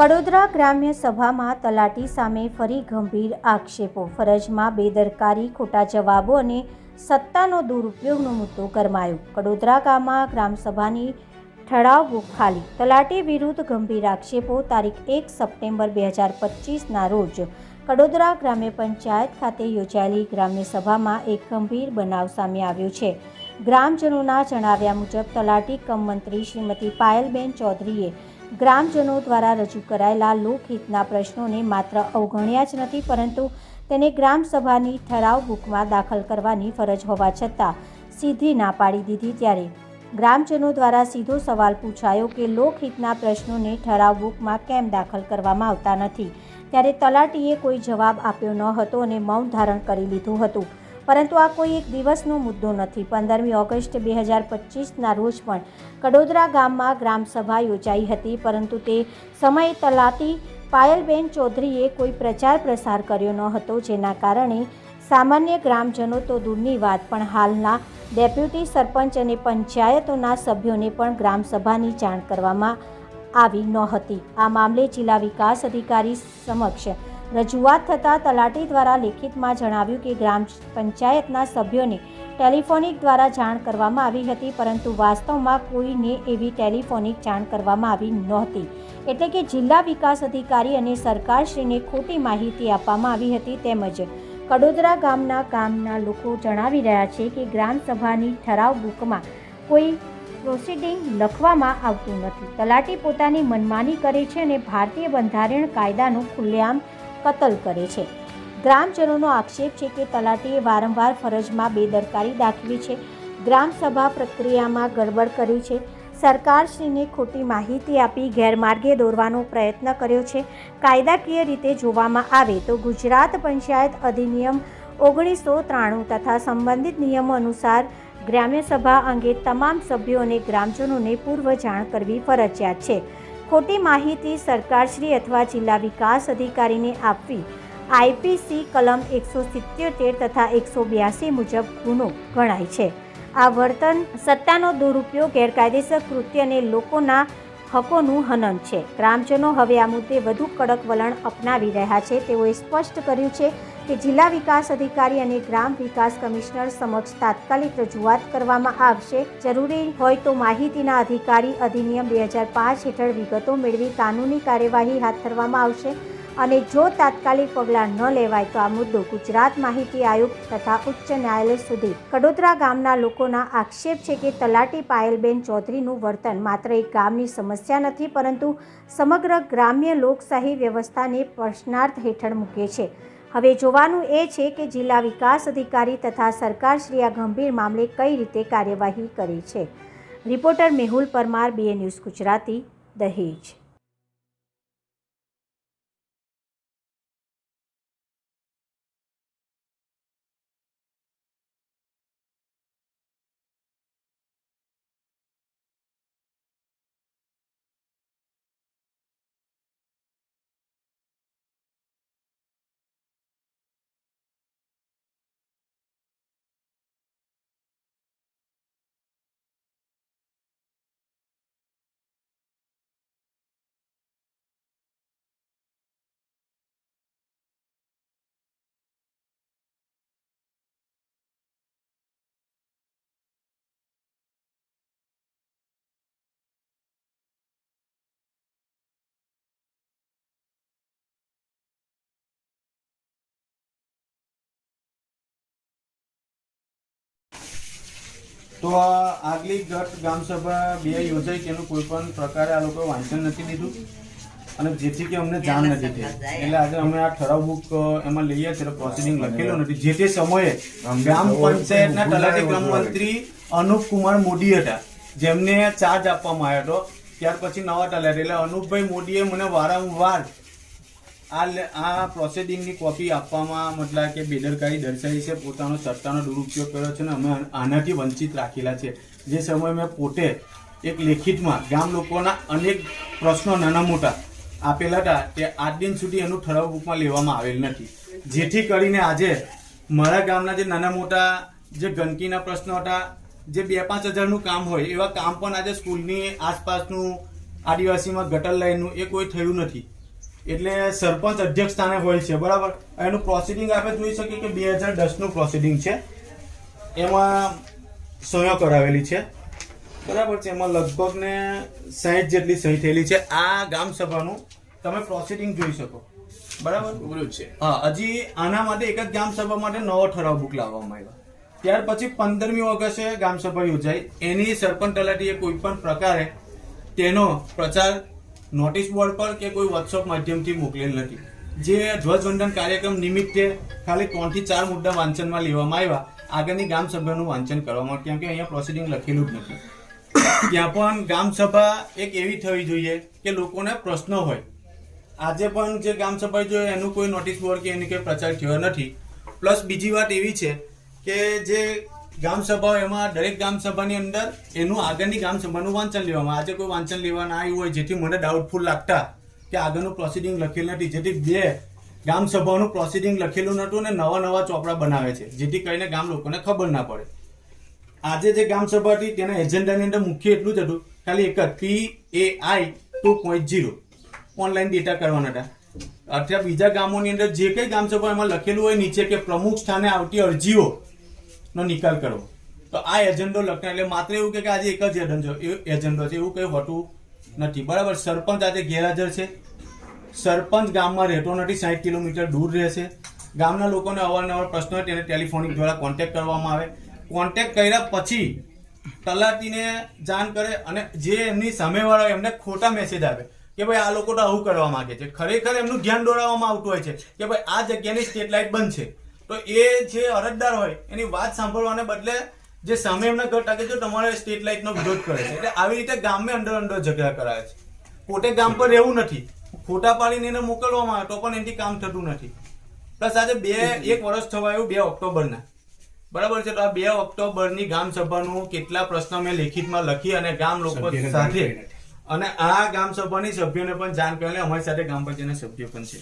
કડોદરા ગ્રામ્ય સભામાં તલાટી સામે ફરી ગંભીર આક્ષેપો. ફરજમાં બેદરકારી, ખોટા જવાબો અને સત્તાનો દુરુપયોગનો મુદ્દો ગરમાયો. કડોદરા ગામમાં ગ્રામસભાની ઠરાવ ખાલી. તલાટી વિરુદ્ધ ગંભીર આક્ષેપો તારીખ એક સપ્ટેમ્બર બે હજાર પચીસના રોજ કડોદરા ગ્રામ્ય પંચાયત ખાતે યોજાયેલી ગ્રામ્ય સભામાં એક ગંભીર બનાવ સામે આવ્યો છે. ગ્રામજનોના જણાવ્યા મુજબ, તલાટી કમ મંત્રી શ્રીમતી પાયલબેન ચૌધરીએ ગ્રામજનો દ્વારા રજૂ કરાયેલા લોકહિતના પ્રશ્નોને માત્ર અવગણ્યા જ નથી, પરંતુ તેને ગ્રામસભાની ઠરાવ બુકમાં દાખલ કરવાની ફરજ હોવા છતાં સીધી ના પાડી દીધી ત્યારે. ગ્રામજનો દ્વારા સીધો સવાલ પૂછાયો કે લોકહિતના પ્રશ્નોને ઠરાવ બુકમાં કેમ દાખલ કરવામાં આવતા નથી? ત્યારે તલાટીએ કોઈ જવાબ આપ્યો ન હતો અને મૌન ધારણ કરી લીધું હતું. પરંતુ આ કોઈ એક દિવસનો મુદ્દો નથી. પંદરમી ઓગસ્ટ બે હજાર પચીસના રોજ પણ કડોદરા ગામમાં ગ્રામસભા યોજાઈ હતી, પરંતુ તે સમયે તલાટી પાયલબેન ચૌધરીએ કોઈ પ્રચાર પ્રસાર કર્યો ન હતો, જેના કારણે સામાન્ય ગ્રામજનો તો દૂરની વાત, પણ હાલના ડેપ્યુટી સરપંચ અને પંચાયતોના સભ્યોને પણ ગ્રામસભાની જાણ કરવામાં આવી નહોતી આ મામલે જિલ્લા વિકાસ અધિકારી સમક્ષ રજૂઆત થતાં તલાટી દ્વારા લેખિતમાં જણાવ્યું કે ગ્રામ પંચાયતના સભ્યોને ટેલિફોનિક દ્વારા જાણ કરવામાં આવી હતી, પરંતુ વાસ્તવમાં કોઈને એવી ટેલિફોનિક જાણ કરવામાં આવી નહોતી. એટલે કે જિલ્લા વિકાસ અધિકારી અને સરકારશ્રીને ખોટી માહિતી આપવામાં આવી હતી તેમજ કડોદરા ગામના ગામના લોકો જણાવી રહ્યા છે કે ગ્રામસભાની ઠરાવ બુકમાં કોઈ પ્રોસિડિંગ લખવામાં આવતું નથી. તલાટી પોતાની મનમાની કરે છે અને ભારતીય બંધારણ કાયદાનું ખુલ્લેઆમ કતલ કરે છે. ગ્રામજનોનો આક્ષેપ છે કે તલાટીએ વારંવાર ફરજમાં બેદરકારી દાખવી છે. ગ્રામસભા પ્રક્રિયામાં ગડબડ કરી છે. સરકારશ્રીને ખોટી માહિતી આપી ગેરમાર્ગે દોરવાનો પ્રયત્ન કર્યો છે. કાયદાકીય રીતે જોવામાં આવે તો ગુજરાત પંચાયત અધિનિયમ ઓગણીસો ત્રાણું તથા સંબંધિત નિયમો અનુસાર ગ્રામ્ય સભા અંગે તમામ સભ્યો અને ગ્રામજનોને પૂર્વ જાણ કરવી ફરજિયાત છે. ખોટી માહિતી સરકારશ્રી અથવા જિલ્લા વિકાસ અધિકારીને આપવી. આઈપીસી કલમ એકસો સિત્યોતેર તથા એકસો બ્યાસી મુજબ ગુનો ગણાય છે. આ વર્તન સત્તાનો દુરુપયોગ, ગેરકાયદેસર કૃત્ય અને લોકોના હકોનું હનન છે. ગ્રામજનો હવે આ મુદ્દે વધુ કડક વલણ અપનાવી રહ્યા છે. તેઓએ સ્પષ્ટ કર્યું છે કે જિલ્લા વિકાસ અધિકારી અને ગ્રામ વિકાસ કમિશનર સમક્ષ તાત્કાલિક રજૂઆત કરવામાં આવશે. જરૂરી હોય તો માહિતીના અધિકારી અધિનિયમ બે હજાર પાંચ હેઠળ વિગતો મેળવી કાનૂની કાર્યવાહી હાથ ધરવામાં આવશે અને જો તાત્કાલિક પગલાં ન લેવાય તો આ મુદ્દો ગુજરાત માહિતી આયોગ તથા ઉચ્ચ ન્યાયાલય સુધી. કડોદરા ગામના લોકોના આક્ષેપ છે કે તલાટી પાયલબેન ચૌધરીનું વર્તન માત્ર એક ગામની સમસ્યા નથી, પરંતુ સમગ્ર ગ્રામ્ય લોકશાહી વ્યવસ્થાને પ્રશ્નાર્થ હેઠળ મૂકે છે. હવે જોવાનું એ છે કે જિલ્લા વિકાસ અધિકારી તથા સરકારશ્રી આ ગંભીર મામલે કઈ રીતે કાર્યવાહી કરે છે. Reporter Mehul Parmar BA news Gujarati, Dahej. તો આગલી ગત ગ્રામસભા બે યોજાઈ તેનું કોઈ પણ પ્રકારે આ લોકોએ વાંચન નથી લીધું. અને જેથી કે અમને જાણ નથી થઈ. એટલે આજે અમે આ ઠરાવ બુક એમાં લઈએ છીએ પ્રોસિડિંગ લખેલો નથી. જે તે સમયે ગ્રામ પંચાયતના તલાટી ગ્રામ મંત્રી અનુપ કુમાર મોદી હતા જેમને ચાર્જ આપવામાં આવ્યો હતો. ત્યાર પછી નવા તલાટી. એટલે અનુપભાઈ મોદીએ મને વારંવાર આ આ પ્રોસિડિંગની કોપી આપવામાં મતલબ કે બેદરકારી દર્શાવી છે, પોતાનો સત્તાનો દુરુપયોગ કર્યો છે અને અમે આનાથી વંચિત રાખેલા છે. જે સમયે મેં પોતે એક લેખિતમાં ગામ લોકોના અનેક પ્રશ્નો નાના મોટા આપેલા હતા, તે આજ દિન સુધી એનું ઠરાવ બુકમાં લેવામાં આવેલ નથી. જેથી કરીને આજે મારા ગામના જે નાના મોટા જે ગંદકીના પ્રશ્નો હતા, જે બે પાંચ હજારનું કામ હોય, એવા કામ પણ આજે સ્કૂલની આસપાસનું આદિવાસીમાં ગટર લાઈનનું એ કોઈ થયું નથી. એટલે સરપંચ અધ્યક્ષ સ્થાને હોય છે બરાબર? એનું પ્રોસિડિંગ આપણે જોઈ શકીએ કે બે હજાર દસનું પ્રોસિડિંગ છે. એમાં સહીઓ કરાવેલી છે. બરાબર છે? એમાં લગભગ ને સાહીઠ જેટલી સહી થયેલી છે. આ ગામ સભાનું તમે પ્રોસિડિંગ જોઈ શકો. બરાબર? છે. હા હજી આના માટે એક જ સભા માટે નવો ઠરાવ બુક લાવવામાં આવ્યો. ત્યાર પછી પંદરમી ઓગસ્ટે ગામસભા સભા યોજાઈ. એની સરપંચ તલાટીએ કોઈ પણ પ્રકારે તેનો પ્રચાર નોટિસ બોર્ડ પર કે કોઈ વર્કશોપ માધ્યમથી મોકલેલ નથી. જે ધ્વજવંદન કાર્યક્રમ નિમિત્તે ખાલી ત્રણથી ચાર મુદ્દા વાંચનમાં લેવામાં આવ્યા. આગળની ગ્રામસભાનું વાંચન કરવામાં કેમ કે અહીંયા પ્રોસિડિંગ લખેલું જ નથી. ત્યાં પણ ગ્રામસભા એક એવી થવી જોઈએ કે લોકોને પ્રશ્ન હોય. આજે પણ જે ગ્રામસભા જોઈએ એનું કોઈ નોટિસ બોર્ડ કે એની કોઈ પ્રચાર થયો નથી. પ્લસ બીજી વાત એવી છે કે જે ગામ સભા એમાં દરેક ગ્રામસભાની અંદર એનું આગળની ગ્રામસભાનું વાંચન લેવામાં આજે કોઈ વાંચન લેવાના આવ્યું હોય જેથી મને ડાઉટફુલ લાગતા કે આગળનું પ્રોસિડિંગ લખેલું નથી. જેથી બે ગ્રામસભાનું સભાનું પ્રોસિડિંગ લખેલું નહોતું ને નવા નવા ચોપડા બનાવે છે, જેથી કરીને ગામ લોકોને ખબર ના પડે. આજે જે ગ્રામસભા હતી, તેના એજન્ડાની અંદર મુખ્ય એટલું જ હતું. ખાલી એક જ P A I two point zero online data કરવાના હતા. અથવા બીજા ગામોની અંદર જે કંઈ ગામ એમાં લખેલું હોય, નીચે કે પ્રમુખ સ્થાને આવતી અરજીઓ નો નિકાલ કરવો તો આ એજન્ડો લખના એટલે માત્ર એવું કે આજે એક જ એજન્ડો એજન્ડો છે, એવું કંઈ હોતું નથી. બરાબર, સરપંચ આજે ગેરહાજર છે. સરપંચ ગામમાં રહેતો નથી સાઠ કિલોમીટર દૂર રહે છે ગામના લોકોને અવારનવાર પ્રશ્નો હોય તેને ટેલિફોનિક દ્વારા કોન્ટેક્ટ કરવામાં આવે. કોન્ટેક્ટ કર્યા પછી તલાટીને જાણ કરે અને જે એમની સામેવાળા હોય એમને ખોટા મેસેજ આવે કે ભાઈ આ લોકો તો આવું કરવા માંગે છે. ખરેખર એમનું ધ્યાન દોરાવવામાં આવતું હોય છે કે ભાઈ આ જગ્યાની સ્ટેટ લાઇટ બંધ છે. તો એ જે અરજદાર હોય એની વાત સાંભળવાને બદલે જે સામે એમને ઘર ટાકે જો તમારે સ્ટ્રીટ લાઇટનો વિરોધ કરે છે. એટલે આવી રીતે ગામે અંડર અંડર ઝઘડા કરાય છે. પોતે ગામ પર રહેવું નથી. ખોટા પાડીને એને મોકલવામાં આવે તો પણ એનાથી કામ થતું નથી. પ્લસ આજે બે એક વર્ષ થવાયું બે ઓક્ટોબરના. બરાબર છે? તો આ બે ઓક્ટોબરની ગામ સભાનું કેટલા પ્રશ્નો મેં લેખિતમાં લખી અને ગામ લોકો સાથે અને આ ગામ સભાની સભ્યોને પણ જાણ કરેલી અમારી સાથે ગામ પંચાયતના સભ્યો પણ છે.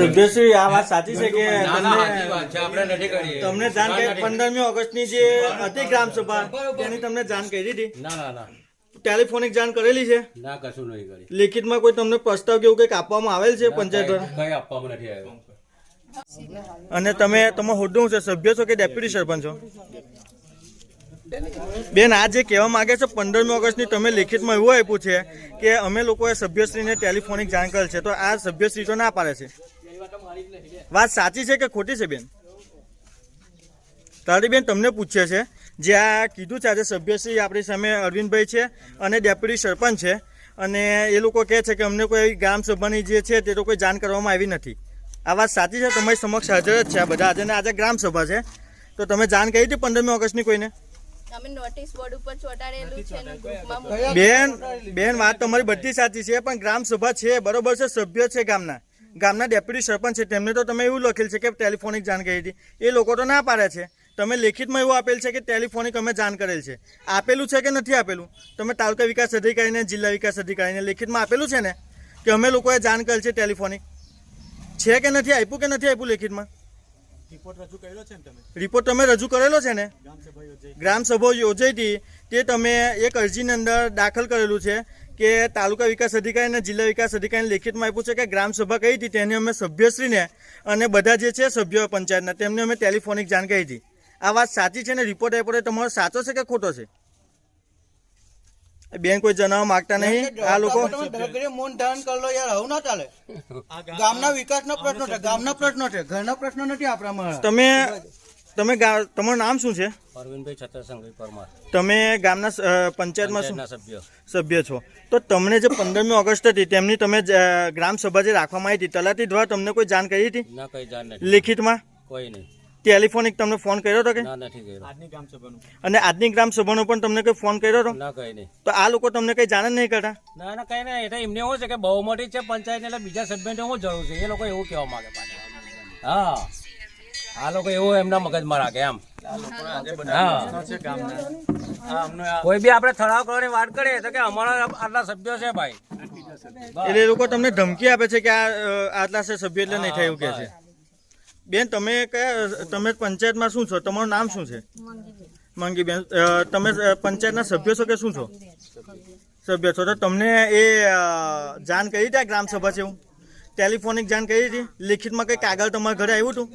સભ્યશ્રી આ વાત સાચી છે કે ના ના સાચી તમને જાણ કરી પંદરમી ઓગસ્ટની જે હતી ગ્રામ સભા તેની તમને જાણ કરી હતી? ના ના ના. ટેલિફોનિક જાણ કરેલી છે? ના કશું નહીં કરી. લેખિતમાં કોઈ તમને પ્રસ્તાવ કેવું કંઈક આપવામાં આવેલ છે પંચાયત દ્વારા? કઈ આપવામાં નથી આવ્યો. અને તમે તમે હોદ્દો શું છે? સભ્ય છો કે ડેપ્યુટી સરપંચ છો? બેન, આ જે કહેવા માંગે છે, પંદરમી ઓગસ્ટની તમે લેખિતમાં એવું આપ્યું છે કે અમે લોકોએ સભ્યશ્રીને ટેલિફોનિક જાણ કરેલ છે. તો આ સભ્યશ્રી તો ના પાડે છે. વાત સાચી છે કે ખોટી છે, બેન? તારી બેન તમને પૂછે છે, જે આ કીધું છે આજે સભ્યશ્રી આપણી સામે અરવિંદભાઈ છે અને ડેપ્યુટી સરપંચ છે. અને એ લોકો કહે છે કે અમને કોઈ ગ્રામ સભાની જે છે તે તો કોઈ જાણ કરવામાં આવી નથી. આ વાત સાચી છે? તમારી સમક્ષ હાજર જ છે આ બધા. આજે આજે ગ્રામ સભા છે. તો તમે જાણ કરી હતી પંદરમી ઓગસ્ટની કોઈને? અમે નોટિસ બોર્ડ ઉપર ચોંટાડેલું છે અને ગ્રુપમાં બેન બેન વાત તમારી બધી સાચી છે પણ ગ્રામ સભા છે બરોબર છે સભ્ય છે ગામના. ગામના ડેપ્યુટી સરપંચ છે તેમને તો તમે એવું લખેલ છે કે ટેલિફોનિક જાણ કરી હતી. એ લોકો તો ના પાડે છે. તમે લેખિતમાં એવું આપેલ છે કે ટેલિફોનિક અમે જાણ કરેલ છે. આપેલું છે કે નથી આપેલું? તમે તાલુકા વિકાસ અધિકારીને જિલ્લા વિકાસ અધિકારીને લેખિતમાં આપેલું છે ને? કે અમે લોકોએ જાણ કરેલ છે ટેલિફોનિક? છે કે નથી? આપ્યું કે નથી આપ્યું લેખિતમાં? રિપોર્ટ રજૂ કર્યો છે ને તમે? રિપોર્ટ તમે રજૂ કરેલો છે ને? ગ્રામ સભા યોજાઈ હતી તે તમે એક અરજીની અંદર દાખલ કરેલું છે કે તાલુકા વિકાસ અધિકારી અને જિલ્લા વિકાસ અધિકારીને લેખિતમાં આપ્યું છે કે ગ્રામ સભા કઈ હતી તેની અમે સભ્યશ્રીને અને બધા જે છે સભ્યો પંચાયતના તેમને અમે ટેલિફોનિક જાણ કરી હતી આ વાત સાચી છે ને? રિપોર્ટ આપ્યો તમારો સાચો છે કે ખોટો છે? બેન કોઈ જણાવવા માંગતા નહીં? આ લોકો મૌન ધારણ કરી લો યાર આવું ના ચાલે. ગામના વિકાસનો પ્રશ્ન છે ગામના પ્રશ્નો છે ઘરના પ્રશ્નો નથી આપણામાં. તમે તમે તમારું નામ શું છે? અરવિંદભાઈ છત્રસંગભાઈ પરમાર. તમે ગામના પંચાયતમાં શું? સભ્ય. સભ્ય છો. તો તમને જે પંદરમી ઓગસ્ટ હતી તેમની તમે ગ્રામ સભા જે રાખવામાં આવી હતી તલાટી દ્વારા તમને કોઈ જાણ કરી હતી? ના કઈ જાણ નથી. લેખિતમાં? કોઈ નહીં. ટેલિફોનિક તમને ફોન કર્યો હતો કે? ના અને આજની ગ્રામ સભાનો પણ તમને કોઈ ફોન કર્યો હતો? ના કઈ નહીં. તો આ લોકો તમને કઈ જાણે નહીં કરતા? ના ના કઈ નહીં. એટલે એમને એવું છે કે બહુ મોટી છે પંચાયત એટલે બીજા સભ્યને શું જરૂર છે? એ લોકો એવું કહેવા માંગે હા. આ લોકો એવું એમના મગજમાં રાખે એમ. હા. છે ગામના આ અમને આ કોઈ બી આપણે ઠરાવ કરવાની વાત કરીએ તો કે અમારા આટલા સભ્યો છે ભાઈ. એટલે એ લોકો તમને ધમકી આપે છે કે આ આટલા સભ્ય એટલે નહીં થાય એવું કે છે? બેન, તમે કયા, તમે પંચાયતમાં શું છો? તમારું નામ શું છે? મંગીબેન. બેન તમે પંચાયતના સભ્ય છો કે શું છો? સભ્ય છો. તો તમને એ જાણ કરી હતી ગ્રામસભા છે એવું? ટેલિફોનિક જાણ કરી હતી? લેખિતમાં કંઈ કાગળ તમારા ઘરે આવ્યું હતું?